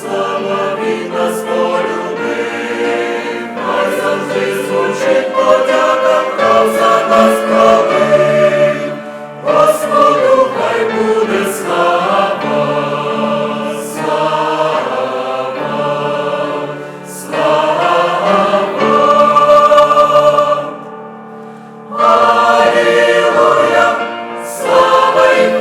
Слава від нас полюбив, хай завжди звучить.